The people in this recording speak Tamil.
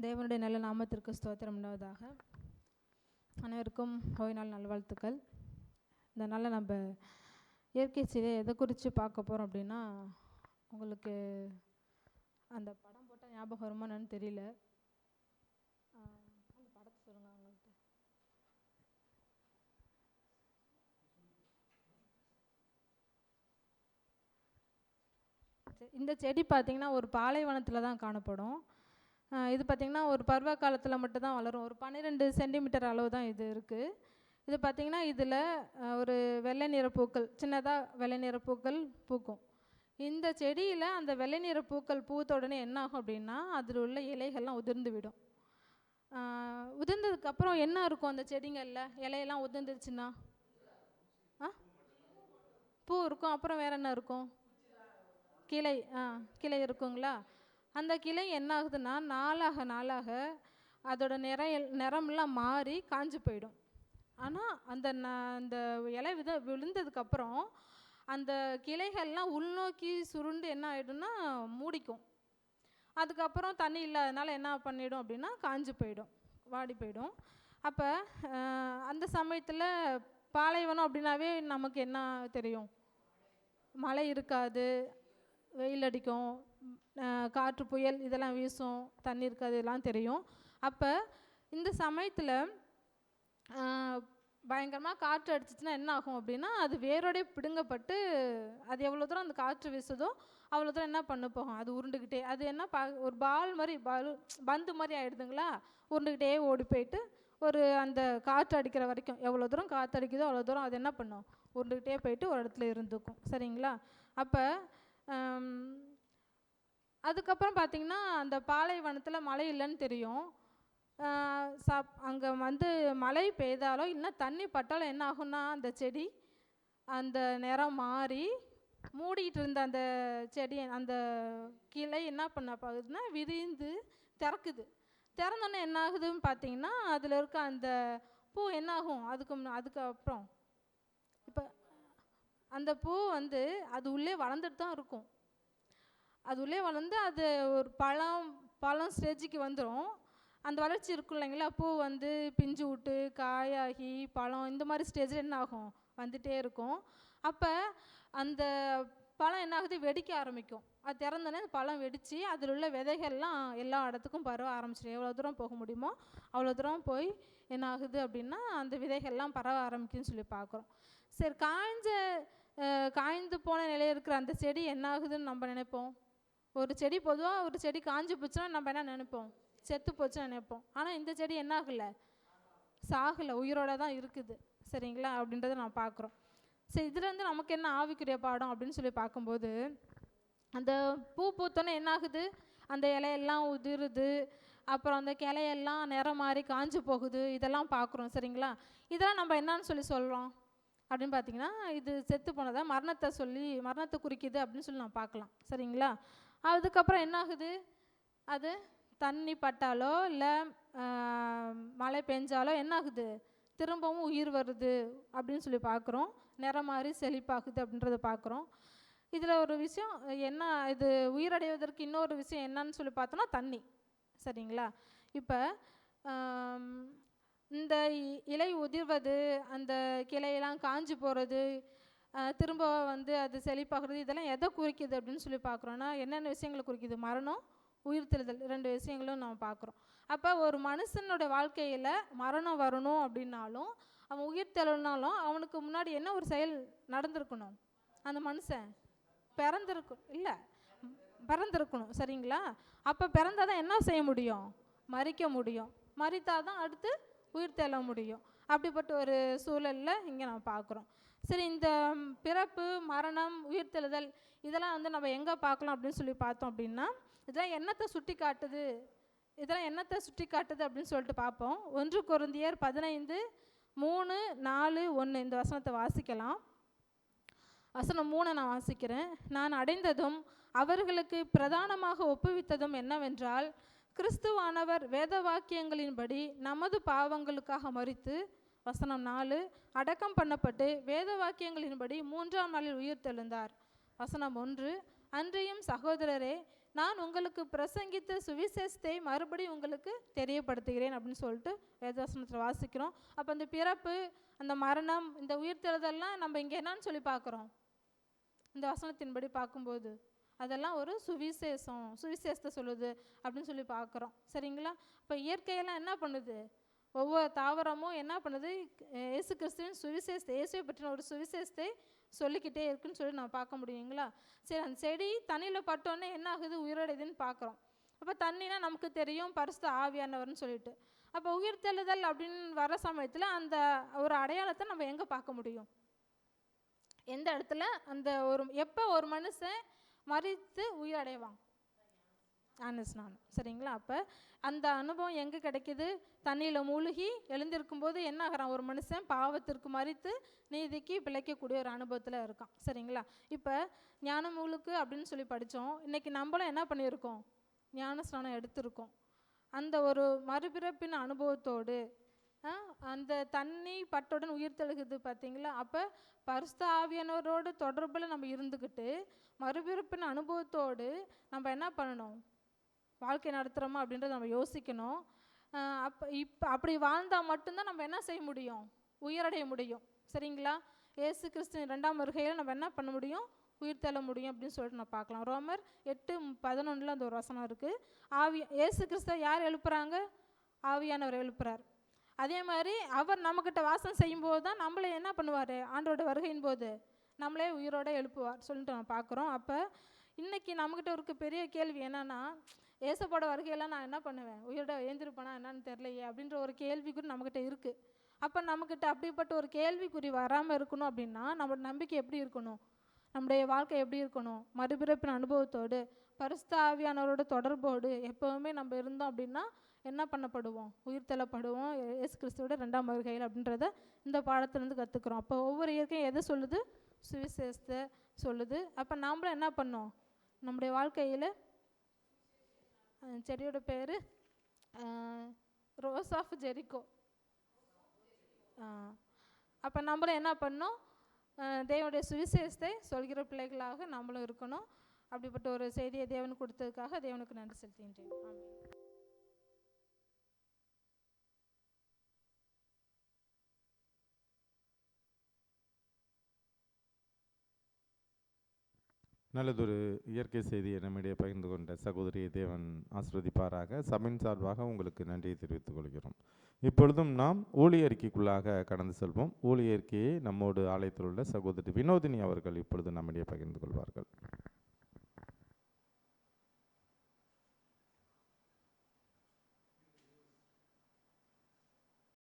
தேவனுடைய நல்ல நாமத்திற்கு ஸ்தோத்திரம் உண்டாவதாக. அனைவருக்கும் ஓய் நாள் நல்வாழ்த்துக்கள் இந்த நாளில் நம்ம இயற்கை சீரை எதை குறித்து பார்க்க போகிறோம் அப்படின்னா உங்களுக்கு அந்த படம் போட்டால் ஞாபகம் வருமா என்னன்னு தெரியல. அந்த படத்தை சொல்லுங்கள் அவங்கள்ட்ட. செ- இந்த செடி பார்த்திங்கன்னா ஒரு பாலைவனத்தில் தான் காணப்படும். இது பார்த்திங்கன்னா ஒரு பருவ காலத்தில் மட்டும்தான் வளரும். ஒரு பன்னிரெண்டு சென்டிமீட்டர் அளவு தான் இது இருக்குது இது பார்த்திங்கன்னா இதில் ஒரு வெள்ளை நிற பூக்கள் சின்னதாக வெள்ளை நிற பூக்கள் பூக்கும். இந்த செடியில் அந்த வெள்ளை நிற பூக்கள் பூத்த உடனே என்ன ஆகும் அப்படின்னா அதில் உள்ள இலைகள்லாம் உதிர்ந்து விடும். உதிர்ந்ததுக்கப்புறம் என்ன இருக்கும் அந்த செடிங்களில்? இலையெல்லாம் உதிர்ந்துருச்சுன்னா? ஆ? பூ இருக்கும். அப்புறம் வேறு என்ன இருக்கும்? கிளை ஆ கிளை இருக்குங்களா? அந்த கிளை என்ன ஆகுதுன்னா நாளாக நாளாக அதோட நிறைய நிறமெல்லாம் மாறி காஞ்சு போயிடும். ஆனால் அந்த ந அந்த இலை வித விழுந்ததுக்கப்புறம் அந்த கிளைகள்லாம் உள்நோக்கி சுருண்டு என்ன ஆகிடும்னா மூடிக்கும். அதுக்கப்புறம் தண்ணி இல்லாதனால என்ன பண்ணிடும் அப்படின்னா காஞ்சு போயிடும் வாடி போயிடும். அப்போ அந்த சமயத்தில் பாலைவனம் அப்படின்னாவே நமக்கு என்ன தெரியும்? மழை இருக்காது வெயில் அடிக்கும் காற்று புயல் இதெல்லாம் வீசும் தண்ணி இருக்காது இதெல்லாம் தெரியும். அப்போ இந்த சமயத்தில் பயங்கரமாக காற்று அடிச்சிச்சின்னா என்ன ஆகும் அப்படின்னா அது வேரோடே பிடுங்கப்பட்டு அது எவ்வளோ தூரம் அந்த காற்று வீசுதோ அவ்வளோ தூரம் என்ன பண்ண போகும்? அது உருண்டுக்கிட்டே அது என்ன பா ஒரு பால் மாதிரி பால் பந்து மாதிரி ஆயிடுதுங்களா? உருண்டுக்கிட்டே ஓடி போயிட்டு ஒரு அந்த காற்று அடிக்கிற வரைக்கும் எவ்வளோ தூரம் காற்று அடிக்குதோ அவ்வளோ தூரம் அது என்ன பண்ணும்? உருண்டுக்கிட்டே போயிட்டு ஒரு இடத்துல இருந்துக்கும். சரிங்களா? அப்போ அதுக்கப்புறம் பார்த்தீங்கன்னா அந்த பாலைவனத்தில் மழை இல்லைன்னு தெரியும். சாப் அங்கே வந்து மழை பெய்தாலோ இல்லை தண்ணி பட்டாலும் என்ன ஆகும்னா அந்த செடி அந்த நிறம் மாறி மூடிட்டு இருந்த அந்த செடி அந்த கிளை என்ன பண்ண பார்க்குதுன்னா விரிந்து திறக்குது. திறந்தோன்னே என்ன ஆகுதுன்னு பார்த்தீங்கன்னா அதில் இருக்க அந்த பூ என்ன ஆகும்? அதுக்கு அதுக்கப்புறம் இப்போ அந்த பூ வந்து அது உள்ளே வளர்ந்துட்டு தான் இருக்கும். அது உள்ளே வளர்ந்து அது ஒரு பழம் பழம் ஸ்டேஜுக்கு வந்துடும் அந்த வளர்ச்சி இருக்கும் இல்லைங்களா? பூ வந்து பிஞ்சு விட்டு காயாகி பழம் இந்த மாதிரி ஸ்டேஜில் என்ன ஆகும்? வந்துகிட்டே இருக்கும். அப்போ அந்த பழம் என்ன ஆகுது? வெடிக்க ஆரம்பிக்கும். அது திறந்தோடனே அந்த பழம் வெடித்து அதில் உள்ள விதைகள்லாம் எல்லா இடத்துக்கும் பரவ ஆரம்பிச்சிடும் எவ்வளோ தூரம் போக முடியுமோ அவ்வளோ தூரம் போய் என்ன ஆகுது அப்படின்னா அந்த விதைகள்லாம் பரவ ஆரம்பிக்குன்னு சொல்லி பார்க்குறோம் சரி காய்ஞ்ச காய்ந்து போன நிலையில் இருக்கிற அந்த செடி என்ன ஆகுதுன்னு நம்ம நினைப்போம்? ஒரு செடி பொதுவாக ஒரு செடி காஞ்சி போச்சுன்னா நம்ம என்ன நினைப்போம்? செத்து போச்சுன்னு நினைப்போம். ஆனால் இந்த செடி என்ன ஆகலை சாகலை உயிரோட தான் இருக்குது. சரிங்களா? அப்படின்றத நான் பார்க்குறோம். சரி இதுலேருந்து நமக்கு என்ன ஆவிக்குரிய பாடம் அப்படின்னு சொல்லி பார்க்கும்போது அந்த பூ பூத்தோன்னே என்ன ஆகுது அந்த இலையெல்லாம் உதிருது. அப்புறம் அந்த கிளையெல்லாம் நிறம் மாறி காஞ்சு போகுது. இதெல்லாம் பார்க்குறோம். சரிங்களா? இதெல்லாம் நம்ம என்னன்னு சொல்லி சொல்கிறோம் அப்படின்னு பார்த்தீங்கன்னா இது செத்து போனதை மரணத்தை சொல்லி மரணத்தை குறிக்குது அப்படின்னு சொல்லி நான் பார்க்கலாம். சரிங்களா? அதுக்கப்புறம் என்ன ஆகுது அது தண்ணி பட்டாலோ இல்லை மழை பெஞ்சாலோ என்ன ஆகுது திரும்பவும் உயிர் வருது அப்படின்னு சொல்லி பார்க்குறோம் நிறம் மாதிரி செழிப்பாகுது அப்படின்றத பார்க்குறோம் இதில் ஒரு விஷயம் என்ன இது உயிரடைவதற்கு இன்னொரு விஷயம் என்னன்னு சொல்லி பார்த்தோன்னா தண்ணி. சரிங்களா? இப்போ இந்த இ- இலை உதிர்வது அந்த கிளையெல்லாம் காஞ்சு போகிறது திரும்ப வந்து அது செழிப்பாகிறது இதெல்லாம் எதை குறிக்குது அப்படின்னு சொல்லி பார்க்குறோன்னா என்னென்ன விஷயங்களை குறிக்குது? மரணம் உயிர்த்தெழுதல் ரெண்டு விஷயங்களும் நம்ம பார்க்குறோம். அப்போ ஒரு மனுஷனோட வாழ்க்கையில் மரணம் வரணும் அப்படின்னாலும் அவன் உயிர் தெழனாலும் அவனுக்கு முன்னாடி என்ன ஒரு செயல் நடந்திருக்கணும்? அந்த மனுஷன் பிறந்திருக்கும் இல்லை பிறந்திருக்கணும் சரிங்களா? அப்போ பிறந்தாதான் என்ன செய்ய முடியும்? மறிக்க முடியும். மறித்தாதான் அடுத்து உயிர் தெழ முடியும். அப்படிப்பட்ட ஒரு சூழலில் இங்கே நம்ம பார்க்குறோம். சரி இந்த பிறப்பு மரணம் உயிர்த்தெழுதல் இதெல்லாம் வந்து நம்ம எங்கே பார்க்கலாம் அப்படின்னு சொல்லி பார்த்தோம் அப்படின்னா இதெல்லாம் என்னத்தை சுட்டி காட்டுது இதெல்லாம் என்னத்தை சுட்டி காட்டுது அப்படின்னு சொல்லிட்டு பார்ப்போம். ஒன்று குருந்தியர் பதினைந்து மூணு நாலு ஒன்று இந்த வசனத்தை வாசிக்கலாம். வசனம் மூணை நான் வாசிக்கிறேன். நான் அடைந்ததும் அவர்களுக்கு பிரதானமாக ஒப்புவித்ததும் என்னவென்றால் கிறிஸ்துவானவர் வேத வாக்கியங்களின்படி நமது பாவங்களுக்காக மறித்து வசனம் நாலு அடக்கம் பண்ணப்பட்டு வேத வாக்கியங்களின்படி மூன்றாம் நாளில் உயிர் தெழுந்தார். வசனம் ஒன்று அன்றையும் சகோதரரே நான் உங்களுக்கு பிரசங்கித்த சுவிசேஷத்தை மறுபடியும் உங்களுக்கு தெரியப்படுத்துகிறேன் அப்படின்னு சொல்லிட்டு வேதவசனத்தில் வாசிக்கிறோம். அப்போ அந்த பிறப்பு அந்த மரணம் இந்த உயிர்த்தெழுதெல்லாம் நம்ம இங்கே என்னன்னு சொல்லி பார்க்குறோம். இந்த வசனத்தின்படி பார்க்கும்போது அதெல்லாம் ஒரு சுவிசேஷம் சுவிசேஷத்தை சொல்லுது அப்படின்னு சொல்லி பார்க்குறோம். சரிங்களா? இப்போ இயற்கையெல்லாம் என்ன பண்ணுது? ஒவ்வொரு தாவரமும் என்ன பண்ணுது? இயேசு கிறிஸ்துவின் சுவிசேஷத்தை இயேசுவை பற்றின ஒரு சுவிசேஷத்தை சொல்லிக்கிட்டே இருக்குன்னு சொல்லி நான் பார்க்க முடியுங்களா சரி அந்த செடி தண்ணியில் பட்டோன்னே என்ன ஆகுது? உயிரோடையுதுன்னு பார்க்குறோம். அப்போ தண்ணினா நமக்கு தெரியும் பரிசு ஆவியானவர்னு சொல்லிட்டு. அப்போ உயிர் தெழுதல் அப்படின்னு வர சமயத்தில் அந்த ஒரு அடையாளத்தை நம்ம எங்கே பார்க்க முடியும்? எந்த இடத்துல? அந்த ஒரு எப்போ ஒரு மனுஷன் மறித்து உயிர் அடைவான் அனுஸ்நானம் சரிங்களா? அப்போ அந்த அனுபவம் எங்கே கிடைக்கிது? தண்ணியில் மூழ்கி எழுந்திருக்கும் போது என்ன ஆகிறான்? ஒரு மனுஷன் பாவத்திற்கு மறித்து நீதிக்கு பிழைக்கக்கூடிய ஒரு அனுபவத்தில் இருக்கான். சரிங்களா? இப்போ ஞானமூலுக்கு அப்படின்னு சொல்லி படித்தோம் இன்னைக்கு நம்மளும் என்ன பண்ணியிருக்கோம்? ஞான ஸ்நானம் எடுத்திருக்கோம். அந்த ஒரு மறுபிறப்பின் அனுபவத்தோடு அந்த தண்ணி பட்டுடன் உயிர் தெழுகுது பார்த்தீங்களா அப்போ பரிசுத்த ஆவியானவரோட தொடர்பில் நம்ம இருந்துக்கிட்டு மறுபிறப்பின் அனுபவத்தோடு நம்ம என்ன பண்ணணும்? வாழ்க்கை நடத்துகிறோமா அப்படின்றத நம்ம யோசிக்கணும். அப்போ இப்போ அப்படி வாழ்ந்தால் மட்டும்தான் நம்ம என்ன செய்ய முடியும்? உயிரடைய முடியும். சரிங்களா? ஏசு கிறிஸ்து ரெண்டாம் வருகையில் நம்ம என்ன பண்ண முடியும்? உயிர் தள்ள முடியும் அப்படின்னு சொல்லிட்டு நான் பார்க்கலாம். ரோமர் எட்டு பதினொன்றில் அந்த ஒரு வசனம் இருக்குது ஆவி ஏசு கிறிஸ்துவ யார் எழுப்புறாங்க? ஆவியானவர் எழுப்புறார். அதே மாதிரி அவர் நம்மக்கிட்ட வாசம் செய்யும்போது தான் நம்மளை என்ன பண்ணுவார்? ஆண்டோட வருகையின் போது நம்மளே உயிரோட எழுப்புவார் சொல்லிட்டு நம்ம பார்க்குறோம். அப்போ இன்றைக்கி நம்மக்கிட்ட இருக்க பெரிய கேள்வி என்னென்னா ஏசப்போட வருகையெல்லாம் நான் என்ன பண்ணுவேன்? உயிரோட எழுந்திருப்பேனா என்னன்னு தெரியலையே அப்படின்ற ஒரு கேள்விக்குறி நம்மக்கிட்ட இருக்குது அப்போ நம்மக்கிட்ட அப்படிப்பட்ட ஒரு கேள்விக்குறி வராமல் இருக்கணும் அப்படின்னா நம்மளோட நம்பிக்கை எப்படி இருக்கணும்? நம்முடைய வாழ்க்கை எப்படி இருக்கணும்? மறுபிறப்பின் அனுபவத்தோடு பரிசுத்த ஆவியானவரோட தொடர்போடு எப்போவுமே நம்ம இருந்தோம் அப்படின்னா என்ன பண்ணப்படுவோம்? உயிர் தள்ளப்படுவோம். இயேசு கிறிஸ்துவோட ரெண்டாம் வருகையில் அப்படின்றத இந்த பாடத்துலேருந்து கற்றுக்குறோம் அப்போ ஒவ்வொரு இயற்கையும் எதை சொல்லுது? சுவிசேஷத்தை சொல்லுது. அப்போ நாமளும் என்ன பண்ணோம்? நம்முடைய வாழ்க்கையில் செடியோட பேர் ரோஸ் ஆஃப் ஜெரிகோ அப்போ நம்மளும் என்ன பண்ணோம் தேவனுடைய சுவிசேஷத்தை சொல்கிற பிள்ளைகளாக நம்மளும் இருக்கணும். அப்படிப்பட்ட ஒரு செய்தியை தேவன் கொடுத்ததுக்காக தேவனுக்கு நன்றி செலுத்துகின்றேன். ஆமாம் நல்லதொரு இயற்கை செய்தியை நம்மிடையே பகிர்ந்து கொண்ட சகோதரியை தேவன் ஆஸ்வதிப்பாராக சபையின் சார்பாக உங்களுக்கு நன்றியை தெரிவித்துக் கொள்கிறோம். இப்பொழுதும் நாம் ஊழிய அறிக்கைக்குள்ளாக கடந்து செல்வோம். ஊழியறிக்கையை நம்மோடு ஆலயத்தில் உள்ள சகோதரி வினோதினி அவர்கள் இப்பொழுது நம்மிடையே பகிர்ந்து கொள்வார்கள்.